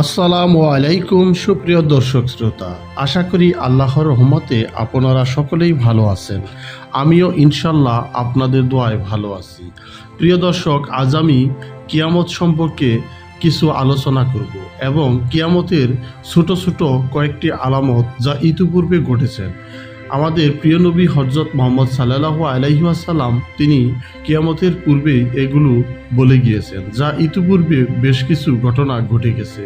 আসসালামু আলাইকুম, সুপ্রিয় দর্শক শ্রোতা। আশা করি আল্লাহর রহমতে আপনারা সকলেই ভালো আছেন। আমিও ইনশাল্লাহ আপনাদের দোয়ায় ভালো আছি। প্রিয় দর্শক, আজ আমি কিয়ামত সম্পর্কে কিছু আলোচনা করব এবং কিয়ামতের ছোট ছোট কয়েকটি আলামত যা ইতিপূর্বে ঘটেছেন আমাদের প্রিয় নবী হজরত মোহাম্মদ সাল্লাহ আলাইহাসাল্লাম তিনি কিয়ামতের পূর্বে এগুলো বলে গিয়েছেন, যা ইতিপূর্বে বেশ কিছু ঘটনা ঘটে গেছে।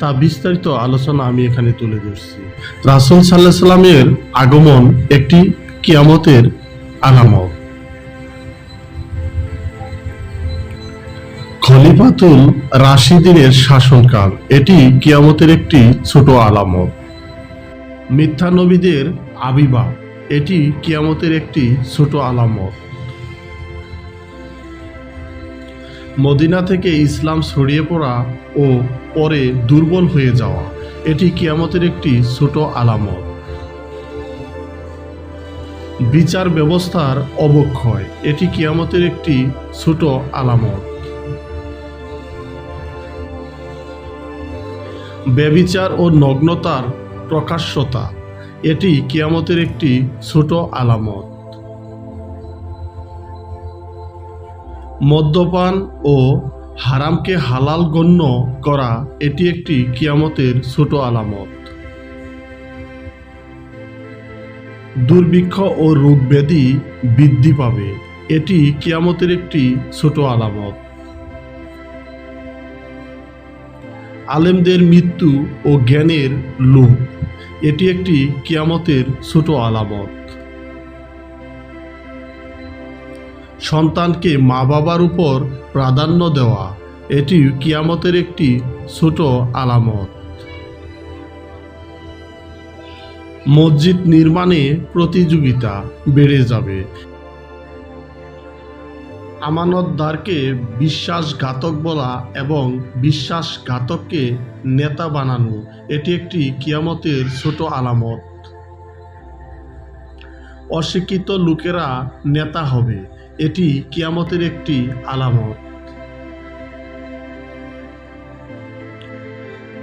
তা বিস্তারিত আলোচনা আমি এখানে তুলে ধরছি। রাসুল সাল্লাহ সাল্লামের আগমন একটি কিয়ামতের আলামত। খলিফাতুল রাশিদিনের শাসনকাল, এটি কিয়ামতের একটি ছোট আলামত। মিথ্যা নবীদের আবির্ভাব। এটি কিয়ামতের একটি ছোট আলামত। মদিনা থেকে ইসলাম ছড়িয়ে পড়া ও পরে দুর্বল হয়ে যাওয়া, এটি কিয়ামতের একটি ছোট আলামত। বিচার ব্যবস্থার অবক্ষয়, এটি কিয়ামতের একটি ছোট আলামত। ব্যবিচার ও নগ্নতার প্রকাশ্যতা। এটি কিয়ামতের একটি ছোট আলামত। মদ্যপান ও হারামকে হালাল গণ্য করা এটি একটি কিয়ামতের ছোট আলামত। দুর্ভিক্ষ ও রোগ ব্যাধি বৃদ্ধি পাবে। এটি কিয়ামতের একটি ছোট আলামত। আলেমদের মৃত্যু ও জ্ঞানের লোভ এটি একটি কিয়ামতের ছোট আলামত। সন্তানকে মা বাবার উপর প্রাধান্য দেওয়া এটি কিয়ামতের একটি ছোট আলামত। মসজিদ নির্মাণে প্রতিযোগিতা বেড়ে যাবে। আমানতদারকে বিশ্বাসঘাতক বলা এবং বিশ্বাসঘাতককে নেতা বানানো, এটি একটি কিয়ামতের ছোট আলামত। অশিক্ষিত লোকেরা নেতা হবে, এটি কিয়ামতের একটি আলামত।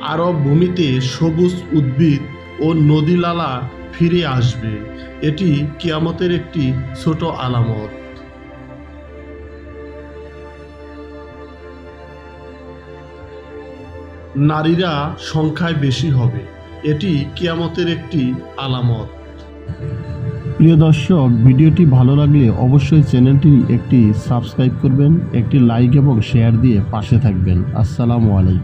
আরব ভূমিতে সবুজ উদ্ভিদ ও নদীলালা ফিরে আসবে, এটি কিয়ামতের একটি ছোট আলামত। নারীরা সংখ্যায় বেশি হবে। এটি কিয়ামতের একটি আলামত। প্রিয় দর্শক, ভিডিওটি ভালো লাগলে অবশ্যই চ্যানেলটি একটি সাবস্ক্রাইব করবেন, একটি লাইক এবং শেয়ার দিয়ে পাশে থাকবেন। আসসালামু আলাইকুম।